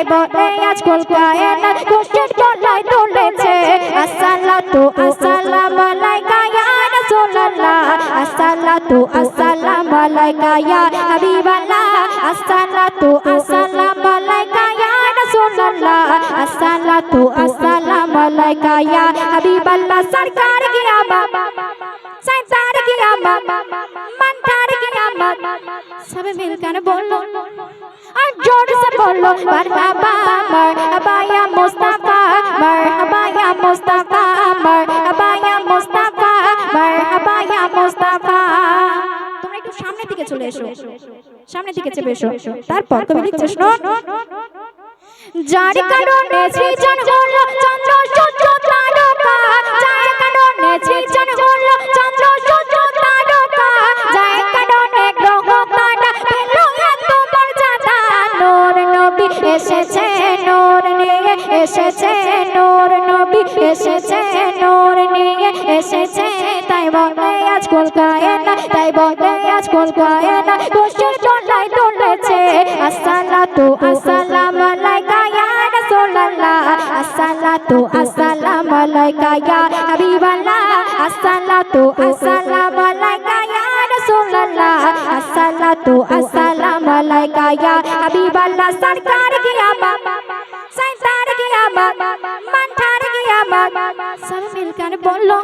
নাই বনে আজ কলকায় না কোশের গলায় তুলেছে আসসালাতু আসসালাম আলাইকা ইয়া রাসূলুল্লাহ আসসালাতু আসসালাম আলাইকা ইয়া হাবিবাল্লাহ আসসালাতু আসসালাম আলাইকা ইয়া রাসূলুল্লাহ আসসালাতু আসসালাম আলাইকা ইয়া হাবিবাল্লাহ সরকার কি আবাব सरदार की आमद मंदार की आमद सब मिलकर बोलो জোরে সে বলো, মারহাবা মারহাবা ইয়া মুস্তাফা মারহাবা ইয়া মুস্তাফা মারহাবা ইয়া মুস্তাফা মারহাবা ইয়া মুস্তাফা। তোমরা একটু সামনের দিকে চলে এসো, সামনের দিকে চেপে এসো। তারপর কবি লিখছে, শোনো। যার কারণে সৃজন নবী এসেছে নূর নিয়ে এসেছে তাই বলে আজ কলকায় না তাই বলে আজ কলকায় না খুশির দোলায় তুলেছে, আসসালাতু আসসালামু আলাইকা ইয়া রাসূলুল্লাহ। আসসালাতু আসসালামু আলাইকা ইয়া হাবিবাল্লাহ। আসসালাতু আসসালামু আলাইকা ইয়া রাসূলুল্লাহ। আসসালাতু আসসালামু আলাইকা ইয়া হাবিবাল্লাহ। সরকার কি আমত সরকার কি আমত মনঠার কি আমত सब मिलकर बोलो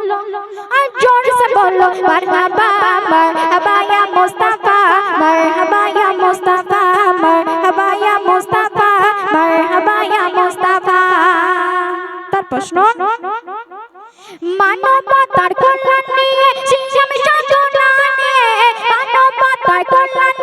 और जोर से बोलो मरहबा मरहबा या मुस्तफा मरहबा या मुस्तफा मरहबा या मुस्तफा मरहबा या मुस्तफा তার প্রশ্ন মানবতার কল্যাণ নিয়ে সিংহাম সাধনা নিয়ে মানবতার কল্যাণ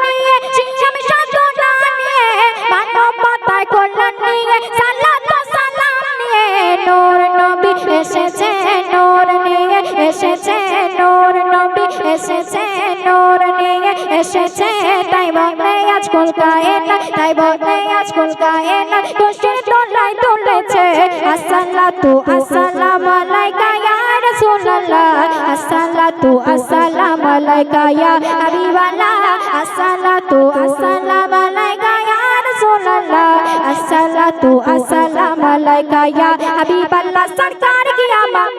এসেছে, নূর নবী এসেছে, নূর নিয়ে এসেছে। তাই বলে আজ কলকায় না তাই বলে আজ কলকায় না খুশির দোলায় তুলেছে, আসসালাতু আসসালামু আলাইকা ইয়া রাসূলুল্লাহ। আসসালাতু আসসালামু আলাইকা ইয়া হাবিবাল্লাহ। আসসালাতু আসসালামু আলাইকা ইয়া রাসূলুল্লাহ। আসসালাতু আসসালামু আলাইকা ইয়া হাবিবাল্লাহ। সরকার কি আমত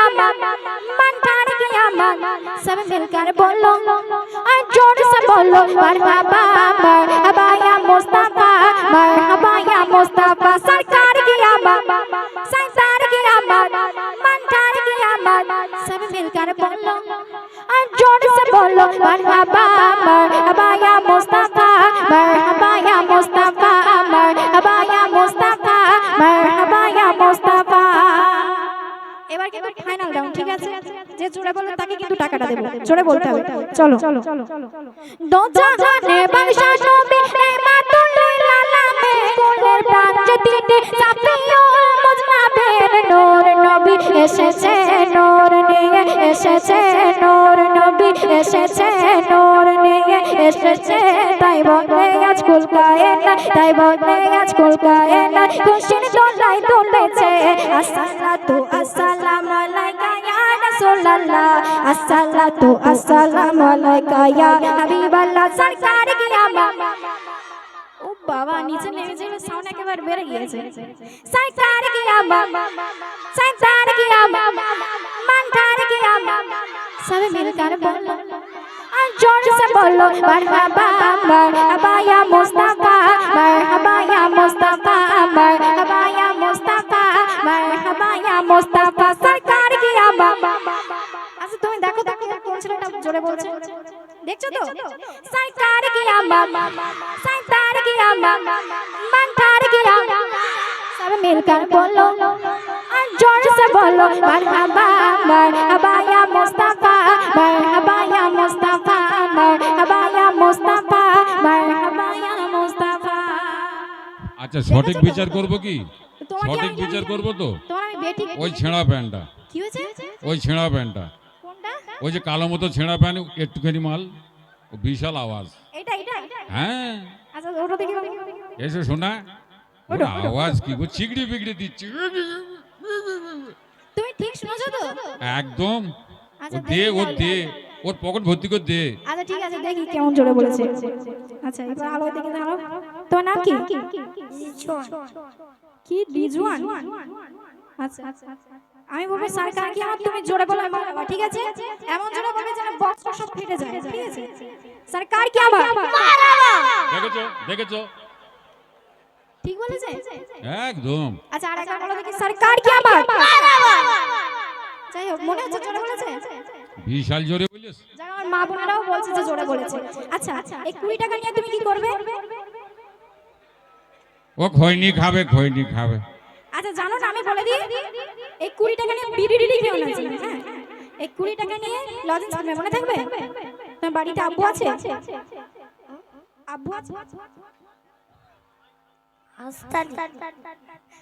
আমার মান ঠাড় কি আমার সব মিলকার বলো আর জোর সে বলো মারহাবা মারহাবা ইয়া মুস্তাফা মারহাবা ইয়া মুস্তাফা সরকার কি আমার সরকার কি আমার মান ঠাড় কি আমার সব মিলকার বলো আর জোর সে বলো মারহাবা মারহাবা ইয়া জোরে বলবে তাকে কিন্তু টাকাটা দেব। জোরে বলতে হবে। চলো চলো চলো দো জাহানে বাদশা নবী নেমাতুল লিল আলামিন কোলের প্রাণ যেদিতে সাফিও মুজনাবের নূর নবী এসেছে নূর নিয়ে এসেছে নূর নবী এসেছে নূর নিয়ে এসেছে। তাই বলে আজ কলকায় না তাই বলে আজ কলকায় না খুশির দোলায় তুলেছে আসসালাতু আসসালামু আলাইকা রসুল্লাহ আসসালাতু আসসালামু আলাইকা ইয়া হাবিবাল্লাহ, সরকার গিয়ামা ও বাবা, নিচে নেমে যেন সাউন্ড একেবারে বেরে গিয়েছে। সরকার গিয়ামা সরকার গিয়ামা মানকার গিয়ামা সবে মিলকার বলো আর জোর সে বলল বাবা বাবা সব মিলকার বলো আর সে বলো মারহাবা মারহাবা মুস্তাফা মারহাবা মুস্তাফা মারহাবা মুস্তাফা মারহাবা মুস্তাফা। আচ্ছা সঠিক বিচার করব কি? সঠিক বিচার করব তো? ওই ছেঁড়া প্যান্টটা। কি হয়েছে? ওই ছেঁড়া প্যান্টটা। ওই যে কালো মতো ছেঁড়া প্যান্ট একটুখানি মাল বিশাল আওয়াজ। হ্যাঁ। আচ্ছা ওটা দেখি এসে শোনা ওর আওয়াজ কি গো? চিগড়ি বিগড়ি দিচ্ছে। তুমি ঠিক শুনেছো তো? একদম। ও আচ্ছা, দে ও। দে ওর পকেট ভর্তি করে দে। আচ্ছা ঠিক আছে দেখি কেমন জোরে বলেছে। আচ্ছা এবার আলো দেখে দাঁড়াও। তোমার নাম কি? কি? রিজওয়ান আচ্ছা। আমি বলব সরকার কি আমার তুমি জোরে বলো মারবা ঠিক আছে? এমন জোরে বলবে যেন বক্স সব ফেটে যায় ঠিক আছে? সরকার কি আমার দেখেছ দেখেছ? ঠিক বলেছে? একদম। আচ্ছা আর একবার বলো দেখি সরকার কি আমার যাই হোক মনে হচ্ছে জোরে বলেছে? বিশাল জোরে বলিস। যারা আমার মা বোনেরাও বলছে যে জোরে বলেছে। আচ্ছা এই কুড়ি টাকা নিয়ে তুমি কি করবে? ও খৈনি খাবে খৈনি খাবে। আচ্ছা জানো না আমি বলে দিই এই কুড়ি টাকা নিয়ে বিড়ি টিড়ি খেও না হ্যাঁ? এই কুড়ি টাকা নিয়ে লজেন্স খাবে মনে থাকবে? তোমার বাড়িতে আব্বু আছে? আব্বু আছে?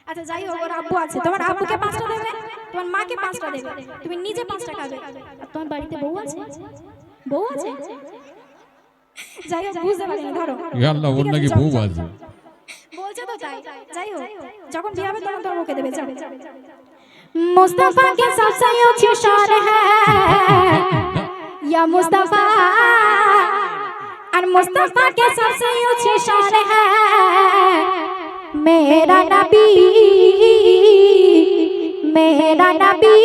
আচ্ছা যাই হোক ওর আব্বু আছে। তোমার আব্বুকে পাঁচটা দেবে তোমার মাকে পাঁচটা দেবে। তুমি নিজে পাঁচটা খাবে। আর তোমার বাড়িতে বউ আছে? বউ আছে? যাই হোক বুঝতে পারিনি ধরো। আল্লাহ ওর নাকি বউ আছে? বলছে তো তাই। যাই হোক যখন বিয়ে হবে তখন তোমার ওকে দেবে যাবে মুস্তাফা কে সবসে উঁচু শহর হ্যায় ইয়া মুস্তাফা। আর মুস্তাফা কে মেরা নবী মেরা নবী।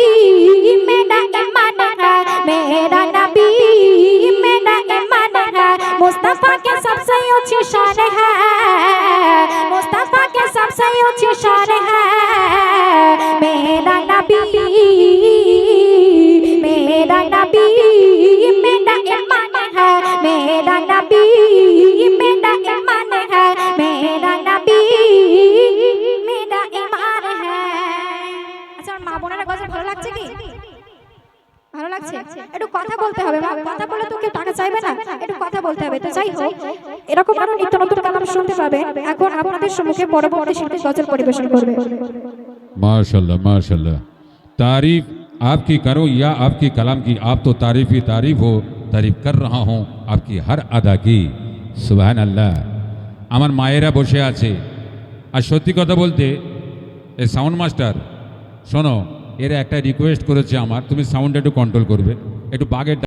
লাগছে একটু কথা বলতে হবে মা কথা বলে তো কেউ টাকা চাইবে না একটু কথা বলতে হবে তো যাই হোক এরকম আরো নিত্য নতুন কালাম শুনতে পাবে এখন আপনাদের সম্মুখে পরবর্তী শিল্পী গজল পরিবেশন করবে माशाल्लाह माशाल्लाह तारीफ आपकी करो या आपकी कलाम की आप तो तारीफ ही तारीफ हो तारीफ कर रहा हूँ आपकी हर अदा की সুবহান আল্লাহ আমার মায়েরা বসে আছে আর সত্যি কথা বলতে এ সাউন্ড মাস্টার শোনো এরা একটা রিকোয়েস্ট করেছে আমার তুমি সাউন্ডটা একটু কন্ট্রোল করবে একটু বাগের